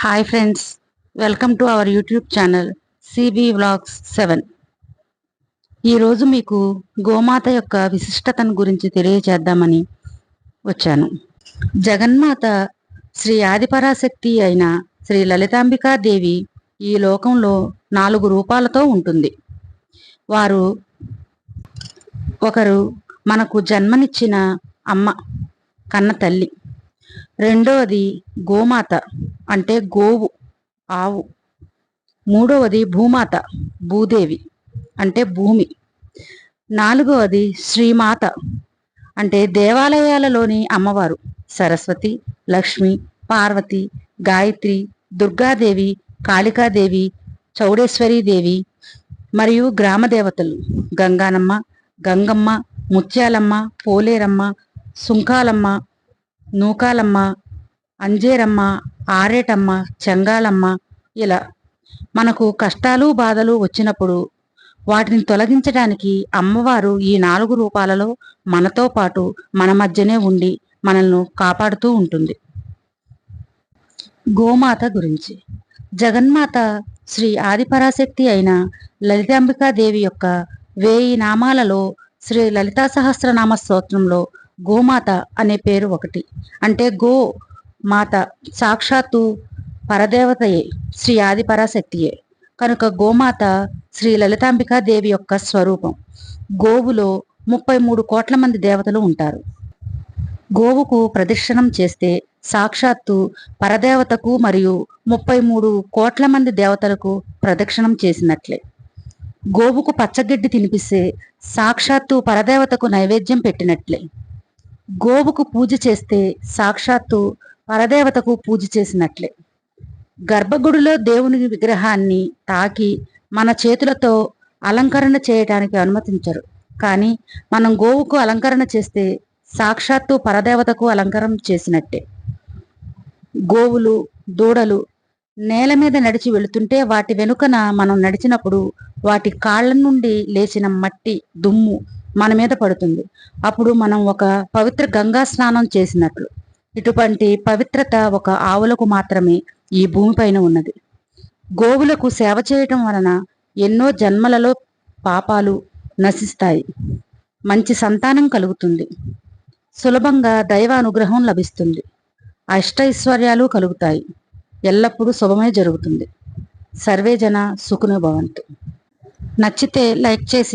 Hi friends welcome to our YouTube channel CB vlogs seven ఈరోజు మీకు గోమాత యొక్క విశిష్టతను గురించి తెలియచేద్దామని వచ్చాను. జగన్మాత శ్రీ ఆదిపరాశక్తి అయిన శ్రీ లలితాంబికాదేవి ఈ లోకంలో నాలుగు రూపాలతో ఉంటుంది. వారు ఒకరు మనకు జన్మనిచ్చిన అమ్మ కన్న తల్లి. రెండవది గోమాత. అంటే గోవు ఆవు. మూడవది భూమాత భూదేవి అంటే భూమి. నాలుగవది శ్రీమాత అంటే దేవాలయాలలోని అమ్మవారు సరస్వతి లక్ష్మి పార్వతి గాయత్రి దుర్గాదేవి కాళికాదేవి చౌడేశ్వరీదేవి మరియు గ్రామ దేవతలు గంగానమ్మ గంగమ్మ ముత్యాలమ్మ పోలేరమ్మ సుంకాలమ్మ నూకాలమ్మ అంజేరమ్మ ఆరేటమ్మ చెంగాళమ్మ ఇలా. మనకు కష్టాలు బాధలు వచ్చినప్పుడు వాటిని తొలగించడానికి అమ్మవారు ఈ నాలుగు రూపాలలో మనతో పాటు మన మధ్యనే ఉండి మనల్ని కాపాడుతూ ఉంటుంది. గోమాత గురించి. జగన్మాత శ్రీ ఆదిపరాశక్తి అయిన లలితాంబికాదేవి యొక్క వేయి నామాలలో శ్రీ లలితా సహస్రనామ స్తోత్రంలో గోమాత అనే పేరు ఒకటి. అంటే గో మాత సాక్షాత్తు పరదేవతయే శ్రీ ఆది పరాశక్తియే కనుక గోమాత శ్రీ లలితాంబికాదేవి యొక్క స్వరూపం. గోవులో ముప్పై మూడు కోట్ల మంది దేవతలు ఉంటారు. గోవుకు ప్రదక్షిణం చేస్తే సాక్షాత్తు పరదేవతకు మరియు ముప్పై మూడు కోట్ల మంది దేవతలకు ప్రదక్షిణం చేసినట్లే. గోవుకు పచ్చగడ్డి తినిపిస్తే సాక్షాత్తు పరదేవతకు నైవేద్యం పెట్టినట్లే. గోవుకు పూజ చేస్తే సాక్షాత్తు పరదేవతకు పూజ చేసినట్లే. గర్భగుడిలో దేవుని విగ్రహాన్ని తాకి మన చేతులతో అలంకరణ చేయటానికి అనుమతించరు. కానీ మనం గోవుకు అలంకరణ చేస్తే సాక్షాత్తు పరదేవతకు అలంకరణ చేసినట్టే. గోవులు దూడలు నేల మీద నడిచి వెళుతుంటే వాటి వెనుకన మనం నడిచినప్పుడు వాటి కాళ్ళ నుండి లేచిన మట్టి దుమ్ము మన మీద పడుతుంది. అప్పుడు మనం ఒక పవిత్ర గంగా స్నానం చేసినట్లు. ఇటువంటి పవిత్రత ఒక ఆవులకు మాత్రమే ఈ భూమిపైన ఉన్నది. గోవులకు సేవ చేయటం వలన ఎన్నో జన్మలలో పాపాలు నశిస్తాయి. మంచి సంతానం కలుగుతుంది. సులభంగా దైవ అనుగ్రహం లభిస్తుంది. అష్టైశ్వర్యాలు కలుగుతాయి. ఎల్లప్పుడూ శుభమే జరుగుతుంది. సర్వేజన జన భవంతు. నచ్చితే లైక్ చేసి